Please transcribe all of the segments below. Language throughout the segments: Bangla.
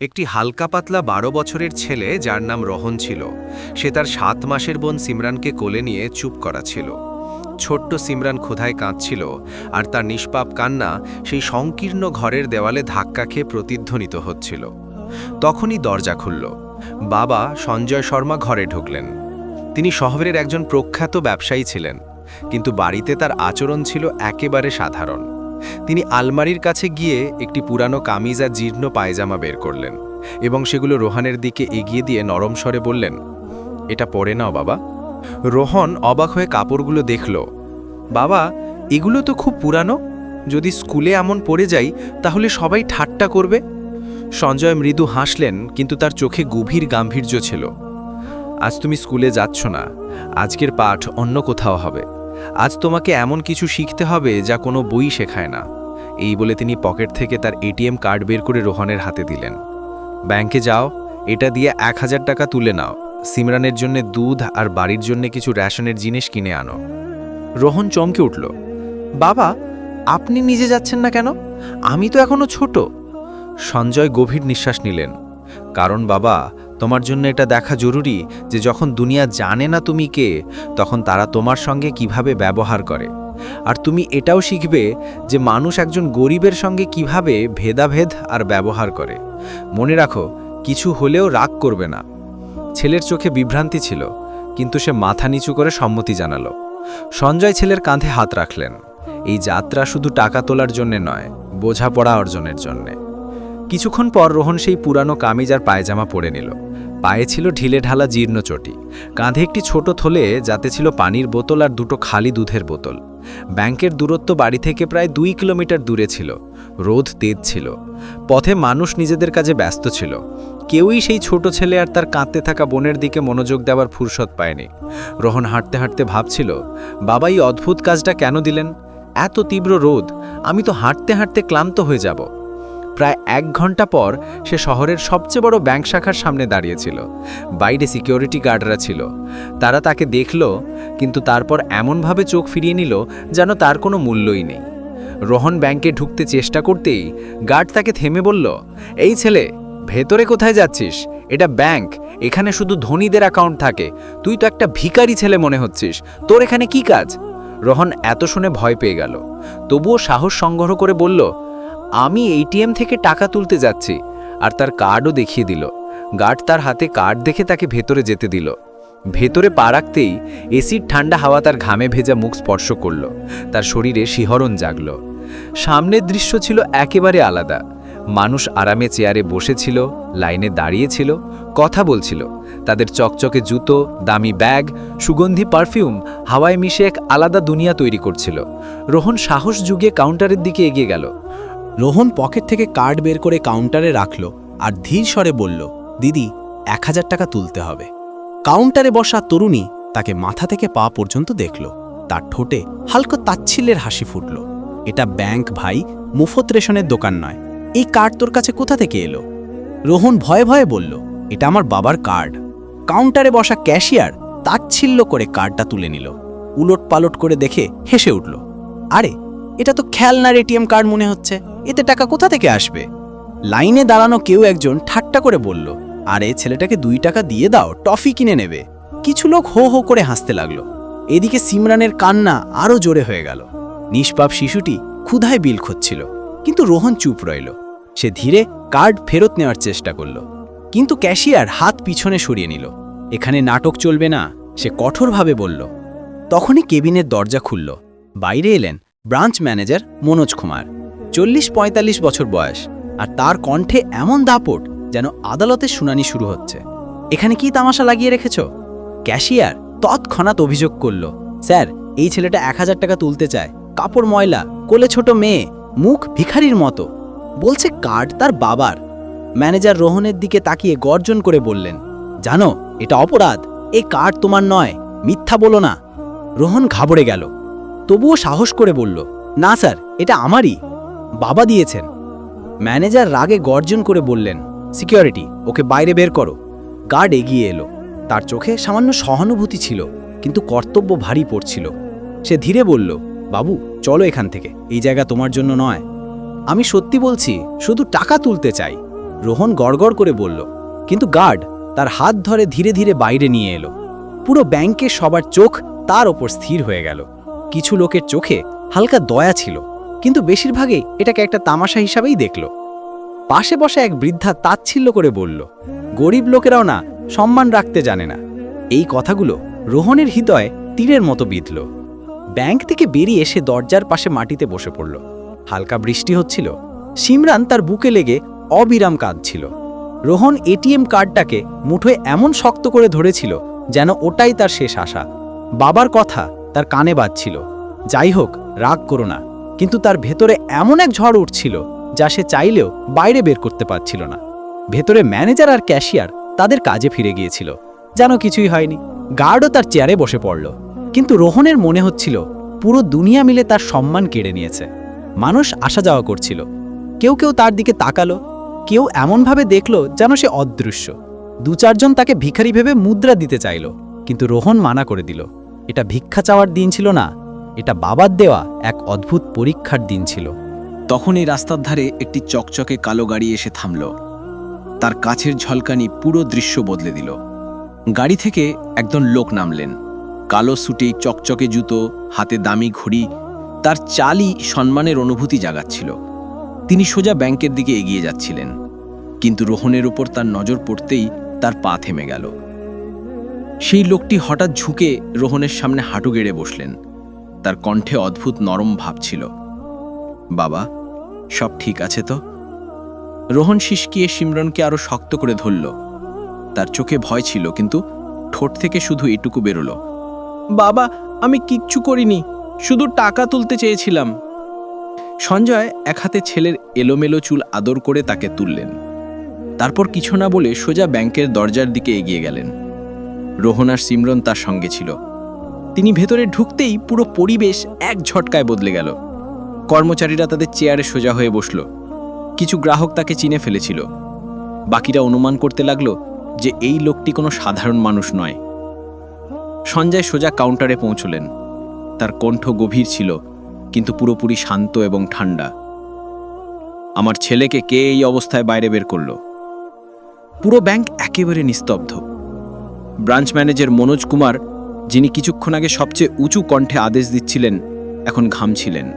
একটি হালকা পাতলা বারো বছরের ছেলে যার নাম রহন ছিল। সে তার সাত মাসের বোন সিমরানকে কোলে নিয়ে চুপ করা ছিল। ছোট্ট সিমরান ক্ষুধায় কাঁদছিল আর তার নিষ্পাপ কান্না সেই সংকীর্ণ ঘরের দেওয়ালে ধাক্কা খেয়ে প্রতিধ্বনিত হচ্ছিল। তখনই দরজা খুলল। বাবা সঞ্জয় শর্মা ঘরে ঢুকলেন। তিনি শহরের একজন প্রখ্যাত ব্যবসায়ী ছিলেন, কিন্তু বাড়িতে তার আচরণ ছিল একেবারে সাধারণ। তিনি আলমারির কাছে গিয়ে একটি পুরানো কামিজ আর জীর্ণ পায়জামা বের করলেন এবং সেগুলো রোহানের দিকে এগিয়ে দিয়ে নরম স্বরে বললেন, এটা পরে নাও বাবা। রোহন অবাক হয়ে কাপড়গুলো দেখল, বাবা, এগুলো তো খুব পুরানো। যদি স্কুলে এমন পড়ে যাই, তাহলে সবাই ঠাট্টা করবে? সঞ্জয় মৃদু হাসলেন, কিন্তু তার চোখে গভীর গাম্ভীর্য ছিল, আজ তুমি স্কুলে যাচ্ছ না, আজকের পাঠ অন্য কোথাও হবে। আজ তোমাকে এমন কিছু শিখতে হবে যা কোনো বই শেখায় না। এই বলে তিনি পকেট থেকে তার এটিএম কার্ড বের করে রোহনের হাতে দিলেন। ব্যাংকে যাও, এটা দিয়ে এক হাজার টাকা তুলে নাও। সিমরানের জন্য দুধ আর বাড়ির জন্য কিছু রেশনের জিনিস কিনে আনো। রোহন চমকে উঠল, বাবা, আপনি নিজে যাচ্ছেন না কেন? আমি তো এখনও ছোট। সঞ্জয় গভীর নিঃশ্বাস নিলেন, কারণ বাবা তোমার জন্য এটা দেখা জরুরি যে যখন দুনিয়া জানে না তুমি কে, তখন তারা তোমার সঙ্গে কীভাবে ব্যবহার করে। আর তুমি এটাও শিখবে যে মানুষ একজন গরিবের সঙ্গে কীভাবে ভেদাভেদ আর ব্যবহার করে। মনে রাখো, কিছু হলেও রাগ করবে না। ছেলের চোখে বিভ্রান্তি ছিল, কিন্তু সে মাথা নিচু করে সম্মতি জানালো। সঞ্জয় ছেলের কাঁধে হাত রাখলেন। এই যাত্রা শুধু টাকা তোলার জন্যে নয়, বোঝাপড়া অর্জনের জন্যে। কিছুক্ষণ পর রোহন সেই পুরানো কামিজ আর পায়জামা পরে নিল। পায়ে ছিল ঢিলে ঢালা জীর্ণ চটি, কাঁধে একটি ছোট থলে যাতে ছিল পানির বোতল আর দুটো খালি দুধের বোতল। ব্যাংকের দূরত্ব বাড়ি থেকে প্রায় দুই কিলোমিটার দূরে ছিল, রোদ তেজ ছিল। পথে মানুষ নিজেদের কাজে ব্যস্ত ছিল। কেউই সেই ছোট ছেলে আর তার কাঁদতে থাকা বোনের দিকে মনোযোগ দেওয়ার ফুরসত পায়নি। রোহন হাঁটতে হাঁটতে ভাবছিল, বাবা, এই অদ্ভুত কাজটা কেন দিলেন? এত তীব্র রোদ, আমি তো হাঁটতে হাঁটতে ক্লান্ত হয়ে যাব। প্রায় এক ঘণ্টা পর সে শহরের সবচেয়ে বড় ব্যাংক শাখার সামনে দাঁড়িয়েছিল। বাইরে সিকিউরিটি গার্ডরা ছিল। তারা তাকে দেখল, কিন্তু তারপর এমনভাবে চোখ ফিরিয়ে নিল যেন তার কোনো মূল্যই নেই। রোহন ব্যাংকে ঢুকতে চেষ্টা করতেই গার্ড তাকে থেমে বলল, এই ছেলে, ভেতরে কোথায় যাচ্ছিস? এটা ব্যাংক, এখানে শুধু ধনীদের অ্যাকাউন্ট থাকে। তুই তো একটা ভিখারি ছেলে মনে হচ্ছিস। তোর এখানে কি কাজ? রোহন এত শুনে ভয় পেয়ে গেল। তবুও সাহস সংগ্রহ করে বলল আমি এটিএম থেকে টাকা তুলতে যাচ্ছি, আর তার কার্ডও দেখিয়ে দিল। গার্ড তার হাতে কার্ড দেখে তাকে ভেতরে যেতে দিল। ভেতরে পা রাখতেই এসির ঠান্ডা হাওয়া তার ঘামে ভেজা মুখ স্পর্শ করল। তার শরীরে শিহরণ জাগল। সামনের দৃশ্য ছিল একেবারে আলাদা। মানুষ আরামে চেয়ারে বসেছিল, লাইনে দাঁড়িয়েছিল, কথা বলছিল। তাদের চকচকে জুতো, দামি ব্যাগ, সুগন্ধি পারফিউম, হাওয়ায় মিশে এক আলাদা দুনিয়া তৈরি করছিল। রোহন সাহস যুগে কাউন্টারের দিকে এগিয়ে গেল। রোহন পকেট থেকে কার্ড বের করে কাউন্টারে রাখল আর ধীর স্বরে বলল, দিদি, এক হাজার টাকা তুলতে হবে। কাউন্টারে বসা তরুণী তাকে মাথা থেকে পা পর্যন্ত দেখল। তার ঠোঁটে হালকা তাচ্ছিল্যের হাসি ফুটল। এটা ব্যাংক ভাই, মুফত রেশনের দোকান নয়। এই কার্ড তোর কাছে কোথা থেকে এলো? রোহন ভয়ে ভয়ে বলল, এটা আমার বাবার কার্ড। কাউন্টারে বসা ক্যাশিয়ার তাচ্ছিল্য করে কার্ডটা তুলে নিল। উলট পালট করে দেখে হেসে উঠল, আরে, এটা তো খেলনার এটিএম কার্ড মনে হচ্ছে। এতে টাকা কোথা থেকে আসবে? লাইনে দাঁড়ানো কেউ একজন ঠাট্টা করে বলল, আরে, ছেলেটাকে দুই টাকা দিয়ে দাও, টফি কিনে নেবে। কিছু লোক হো হো করে হাসতে লাগল। এদিকে সিমরানের কান্না আরও জোরে হয়ে গেল। নিষ্পাপ শিশুটি ক্ষুধায় বিল খুঁজছিল, কিন্তু রোহন চুপ রইল। সে ধীরে কার্ড ফেরত নেওয়ার চেষ্টা করল, কিন্তু ক্যাশিয়ার হাত পিছনে সরিয়ে নিল। এখানে নাটক চলবে না, সে কঠোরভাবে বলল। তখনই কেবিনের দরজা খুলল। বাইরে এলেন ব্রাঞ্চ ম্যানেজার মনোজ কুমার। চল্লিশ পঁয়তাল্লিশ বছর বয়স, আর তার কণ্ঠে এমন দাপট যেন আদালতের শুনানি শুরু হচ্ছে। এখানে কি তামাশা লাগিয়ে রেখেছ? ক্যাশিয়ার তৎক্ষণাৎ অভিযোগ করল, স্যার, এই ছেলেটা এক হাজার টাকা তুলতে চায়। কাপড় ময়লা, কোলে ছোট মেয়ে, মুখ ভিখারির মতো। বলছে কার্ড তার বাবার। ম্যানেজার রোহনের দিকে তাকিয়ে গর্জন করে বললেন, জানো, এটা অপরাধ। এ কার্ড তোমার নয়। মিথ্যা বলো না। রোহন ঘাবড়ে গেল। তবুও সাহস করে বলল, না স্যার, এটা আমারই। বাবা দিয়েছেন। ম্যানেজার রাগে গর্জন করে বললেন, সিকিউরিটি, ওকে বাইরে বের করো। গার্ড এগিয়ে এলো। তার চোখে সামান্য সহানুভূতি ছিল, কিন্তু কর্তব্য ভারী পড়ছিল। সে ধীরে বলল, বাবু, চলো এখান থেকে। এই জায়গা তোমার জন্য নয়। আমি সত্যি বলছি, শুধু টাকা তুলতে চাই। রোহন গড়গড় করে বলল, কিন্তু গার্ড তার হাত ধরে ধীরে ধীরে বাইরে নিয়ে এলো। পুরো ব্যাংকের সবার চোখ তার ওপর স্থির হয়ে গেল। কিছু লোকের চোখে হালকা দয়া ছিল। কিন্তু বেশিরভাগই এটাকে একটা তামাশা হিসাবেই দেখল। পাশে বসে এক বৃদ্ধা তাচ্ছিল্য করে বলল, গরিব লোকেরাও না, সম্মান রাখতে জানে না। এই কথাগুলো রোহনের হৃদয়ে তীরের মতো বিঁধল। ব্যাংক থেকে বেরিয়ে এসে দরজার পাশে মাটিতে বসে পড়ল। হালকা বৃষ্টি হচ্ছিল। সিমরান তার বুকে লেগে অবিরাম কাঁদছিল। রোহন এটিএম কার্ডটাকে মুঠোয় এমন শক্ত করে ধরেছিল যেন ওটাই তার শেষ আশা। বাবার কথা তার কানে বাজছিল। যাই হোক, রাগ করো না। কিন্তু তার ভেতরে এমন এক ঝড় উঠছিল যা সে চাইলেও বাইরে বের করতে পারছিল না। ভেতরে ম্যানেজার আর ক্যাশিয়ার তাদের কাজে ফিরে গিয়েছিল। যেন কিছুই হয়নি। গার্ডও তার চেয়ারে বসে পড়ল। কিন্তু রোহনের মনে হচ্ছিল, পুরো দুনিয়া মিলে তার সম্মান কেড়ে নিয়েছে। মানুষ আসা যাওয়া করছিল। কেউ কেউ তার দিকে তাকালো। কেউ এমনভাবে দেখল যেন সে অদৃশ্য। দু চারজন তাকে ভিখারি ভেবে মুদ্রা দিতে চাইল। কিন্তু রোহন মানা করে দিল, এটা ভিক্ষা চাওয়ার দিন ছিল না। এটা বাবার দেওয়া এক অদ্ভুত পরীক্ষার দিন ছিল। তখন এই রাস্তার ধারে একটি চকচকে কালো গাড়ি এসে থামল। তার কাছের ঝলকানি পুরো দৃশ্য বদলে দিল। গাড়ি থেকে একজন লোক নামলেন। কালো সুটে চকচকে জুতো, হাতে দামি ঘড়ি, তার চালই সম্মানের অনুভূতি জাগাচ্ছিল। তিনি সোজা ব্যাংকের দিকে এগিয়ে যাচ্ছিলেন। কিন্তু রোহনের উপর তার নজর পড়তেই তার পা থেমে গেল। সেই লোকটি হঠাৎ ঝুঁকে রোহনের সামনে হাঁটু গেড়ে বসলেন। তার কণ্ঠে অদ্ভুত নরম ভাব ছিল। বাবা, সব ঠিক আছে তো? রোহন শিসকিয়ে সিমরনকে আরও শক্ত করে ধরল। তার চোখে ভয় ছিল, কিন্তু ঠোঁট থেকে শুধু এটুকু বেরোলো। বাবা, আমি কিচ্ছু করিনি, শুধু টাকা তুলতে চেয়েছিলাম। সঞ্জয় এক হাতে ছেলের এলোমেলো চুল আদর করে তাকে তুললেন। তারপর কিছু না বলে সোজা ব্যাংকের দরজার দিকে এগিয়ে গেলেন। রোহন আর সিমরন তার সঙ্গে ছিল। তিনি ভেতরে ঢুকতেই পুরো পরিবেশ এক ঝটকায় বদলে গেল। কর্মচারীরা তাদের চেয়ারে সোজা হয়ে বসল। কিছু গ্রাহক তাকে চিনে ফেলেছিল। বাকিরা অনুমান করতে লাগল যে এই লোকটি কোনো সাধারণ মানুষ নয়। সঞ্জয় সোজা কাউন্টারে পৌঁছলেন। তার কণ্ঠ গভীর ছিল, কিন্তু পুরোপুরি শান্ত এবং ঠান্ডা। আমার ছেলেকে কে এই অবস্থায় বাইরে বের করল? পুরো ব্যাংক একেবারে নিস্তব্ধ। ব্রাঞ্চ ম্যানেজার মনোজ কুমার যিনি কিছুক্ষণ আগে সবচেয়ে উঁচু কণ্ঠে আদেশ দিচ্ছিলেন, এখন ঘামছিলেন।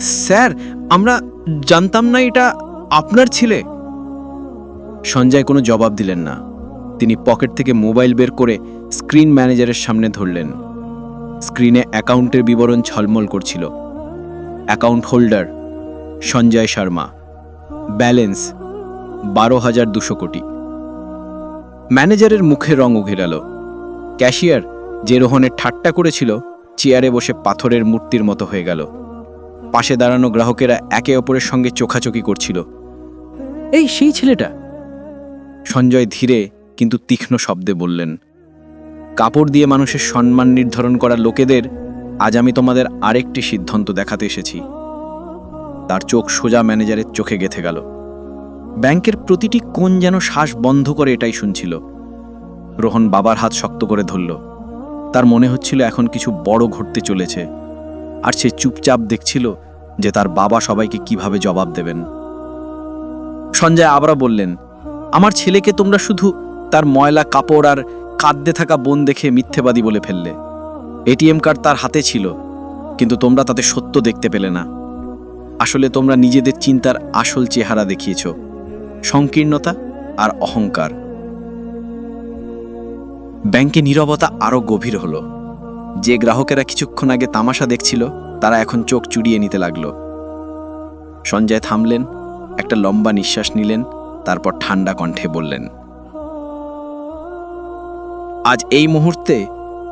স্যার, আমরা জানতাম না এটা আপনার ছেলে। সঞ্জয় কোনো জবাব দিলেন না। তিনি পকেট থেকে মোবাইল বের করে স্ক্রিন ম্যানেজারের সামনে ধরলেন। স্ক্রিনে অ্যাকাউন্টের বিবরণ ছলমল করছিল। Account holder, Sanjay Sharma. Balance, বারো হাজার দুশো কোটি। ম্যানেজারের মুখে রং উঘে গেল ক্যাশিয়ার, যে রোহনের ঠাট্টা করেছিল, চেয়ারে বসে পাথরের মূর্তির মতো হয়ে গেল। পাশে দাঁড়ানো গ্রাহকেরা একে অপরের সঙ্গে চোখাচোখি করছিল। এই, সেই ছেলেটা? সঞ্জয় ধীরে, কিন্তু তীক্ষ্ণ শব্দে বললেন, কাপড় দিয়ে মানুষের সম্মান নির্ধারণ করা লোকেদের, আজ আমি তোমাদের আরেকটি সিদ্ধান্ত দেখাতে এসেছি। তার চোখ সোজা ম্যানেজারের চোখে গেথে গেল। ব্যাংকের প্রতিটি কোণ যেন শ্বাস বন্ধ করে এটাই শুনছিল। রোহন বাবার হাত শক্ত করে ধরল। তার মনে হচ্ছিল এখন কিছু বড় ঘটতে চলেছে। আর সে চুপচাপ দেখছিল যে তার বাবা সবাইকে কীভাবে জবাব দেবেন। সঞ্জয় আবারও বললেন, আমার ছেলেকে তোমরা শুধু তার ময়লা, কাপড় আর কাঁদতে থাকা বোন দেখে মিথ্যেবাদী বলে ফেললে। এটিএম কার্ড তার হাতে ছিল, কিন্তু তোমরা তাতে সত্য দেখতে পেলে না। আসলে তোমরা নিজেদের চিন্তার আসল চেহারা দেখিয়েছ। সংকীর্ণতা আর অহংকার। ব্যাংকে নীরবতা আরও গভীর হলো। যে গ্রাহকেরা কিছুক্ষণ আগে তামাশা দেখছিল, তারা এখন চোখ চুড়িয়ে নিতে লাগল। সঞ্জয় থামলেন, একটা লম্বা নিঃশ্বাস নিলেন, তারপর ঠান্ডা কণ্ঠে বললেন, আজ এই মুহূর্তে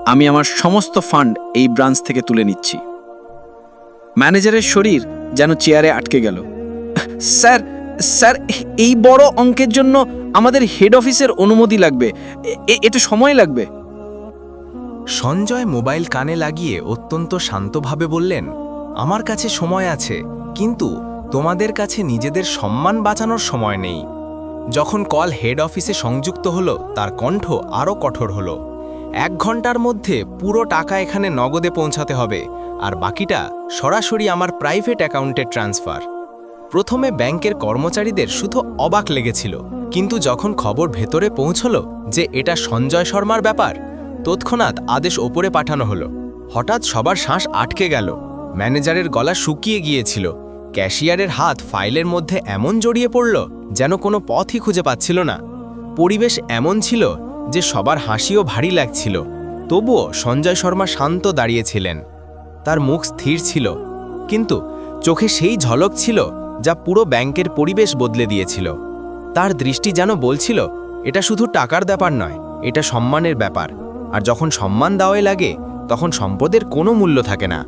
আমি আমার সমস্ত ফান্ড এই ব্রাঞ্চ থেকে তুলে নিচ্ছি। ম্যানেজারের শরীর যেন চেয়ারে আটকে গেল। স্যার স্যার, এই বড় অঙ্কের জন্য আমাদের হেড অফিসের অনুমতি লাগবে। এটা সময় লাগবে। সঞ্জয় মোবাইল কানে লাগিয়ে অত্যন্ত শান্তভাবে বললেন, আমার কাছে সময় আছে, কিন্তু তোমাদের কাছে নিজেদের সম্মান বাঁচানোর সময় নেই। যখন কল হেড অফিসে সংযুক্ত হলো, তার কণ্ঠ আরও কঠোর হলো। এক ঘণ্টার মধ্যে পুরো টাকা এখানে নগদে পৌঁছাতে হবে, আর বাকিটা সরাসরি আমার প্রাইভেট অ্যাকাউন্টে ট্রান্সফার প্রথমে ব্যাংকের কর্মচারীদের শুধু অবাক লেগেছিল। কিন্তু যখন খবর ভেতরে পৌঁছলো যে এটা সঞ্জয় শর্মার ব্যাপার, তৎক্ষণাৎ আদেশ ওপরে পাঠানো হলো। হঠাৎ সবার শ্বাস আটকে গেল। ম্যানেজারের গলা শুকিয়ে গিয়েছিল। ক্যাশিয়ারের হাত ফাইলের মধ্যে এমন জড়িয়ে পড়ল যেন কোনো পথই খুঁজে পাচ্ছিল না। পরিবেশ এমন ছিল যে সবার হাসিও ভারী লাগছিল। তবুও সঞ্জয় শর্মা শান্ত দাঁড়িয়েছিলেন তার মুখ স্থির ছিল। কিন্তু চোখে সেই ঝলক ছিল যা পুরো ব্যাংকের পরিবেশ বদলে দিয়েছিল। তার দৃষ্টি যেন বলছিল, এটা শুধু টাকার ব্যাপার নয়, এটা সম্মানের ব্যাপার। আর যখন সম্মান দেওয়াই লাগে, তখন সম্পদের কোনো মূল্য থাকে না।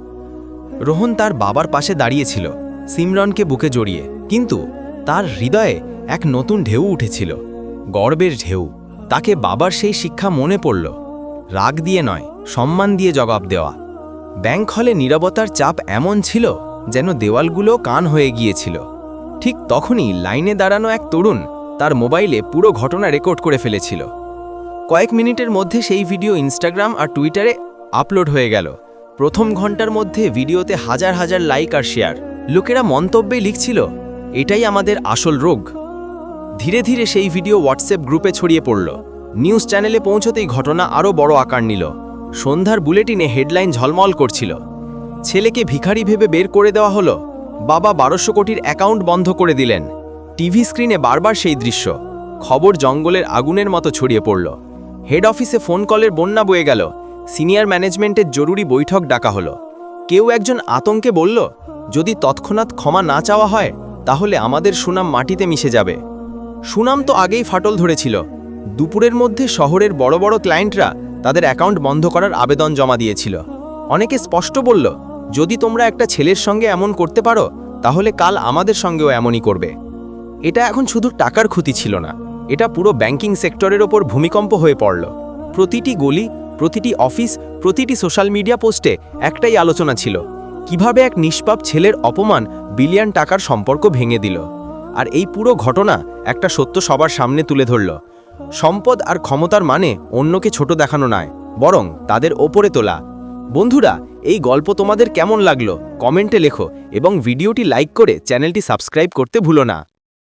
রোহন তার বাবার পাশে দাঁড়িয়েছিল, সিমরনকে বুকে জড়িয়ে। কিন্তু তার হৃদয়ে এক নতুন ঢেউ উঠেছিল, গর্বের ঢেউ। তাকে বাবার সেই শিক্ষা মনে পড়ল, রাগ দিয়ে নয়, সম্মান দিয়ে জবাব দেওয়া। ব্যাংক হলে নীরবতার চাপ এমন ছিল যেন দেওয়ালগুলো কান হয়ে গিয়েছিল। ঠিক তখনই লাইনে দাঁড়ানো এক তরুণ তার মোবাইলে পুরো ঘটনা রেকর্ড করে ফেলেছিল। কয়েক মিনিটের মধ্যে সেই ভিডিও ইনস্টাগ্রাম আর টুইটারে আপলোড হয়ে গেল। প্রথম ঘণ্টার মধ্যে ভিডিওতে হাজার হাজার লাইক আর শেয়ার। লোকেরা মন্তব্যে লিখছিল, এটাই আমাদের আসল রোগ। ধীরে ধীরে সেই ভিডিও হোয়াটসঅ্যাপ গ্রুপে ছড়িয়ে পড়ল। নিউজ চ্যানেলে পৌঁছতেই ঘটনা আরও বড় আকার নিল। সন্ধ্যার বুলেটিনে হেডলাইন ঝলমল করছিল। ছেলেকে ভিখারি ভেবে বের করে দেওয়া হলো। বাবা বারোশো কোটির অ্যাকাউন্ট বন্ধ করে দিলেন। টিভি স্ক্রিনে বারবার সেই দৃশ্য। খবর জঙ্গলের আগুনের মতো ছড়িয়ে পড়ল। হেড অফিসে ফোন কলের বন্যা বয়ে গেল। সিনিয়র ম্যানেজমেন্টের জরুরি বৈঠক ডাকা হলো। কেউ একজন আতঙ্কে বলল, যদি তৎক্ষণাৎ ক্ষমা না চাওয়া হয়, তাহলে আমাদের সুনাম মাটিতে মিশে যাবে। সুনাম তো আগেই ফাটল ধরেছিল। দুপুরের মধ্যে শহরের বড় বড় ক্লায়েন্টরা তাদের অ্যাকাউন্ট বন্ধ করার আবেদন জমা দিয়েছিল। অনেকে স্পষ্ট বলল যদি তোমরা একটা ছেলের সঙ্গে এমন করতে পারো, তাহলে কাল আমাদের সঙ্গেও এমনই করবে। এটা এখন শুধু টাকার ক্ষতি ছিল না, এটা পুরো ব্যাংকিং সেক্টরের ওপর ভূমিকম্প হয়ে পড়ল। প্রতিটি গলি, প্রতিটি অফিস, প্রতিটি সোশ্যাল মিডিয়া পোস্টে একটাই আলোচনা ছিল, কীভাবে এক নিষ্পাপ ছেলের অপমান বিলিয়ন টাকার সম্পর্ক ভেঙে দিল। আর এই পুরো ঘটনা একটা সত্য সবার সামনে তুলে ধরল। সম্পদ আর ক্ষমতার মানে অন্যকে ছোট দেখানো নয়, বরং তাদের ওপরে তোলা। বন্ধুরা এই গল্প তোমাদের কেমন লাগল? কমেন্টে লেখো এবং ভিডিওটি লাইক করে চ্যানেলটি সাবস্ক্রাইব করতে ভুলো না।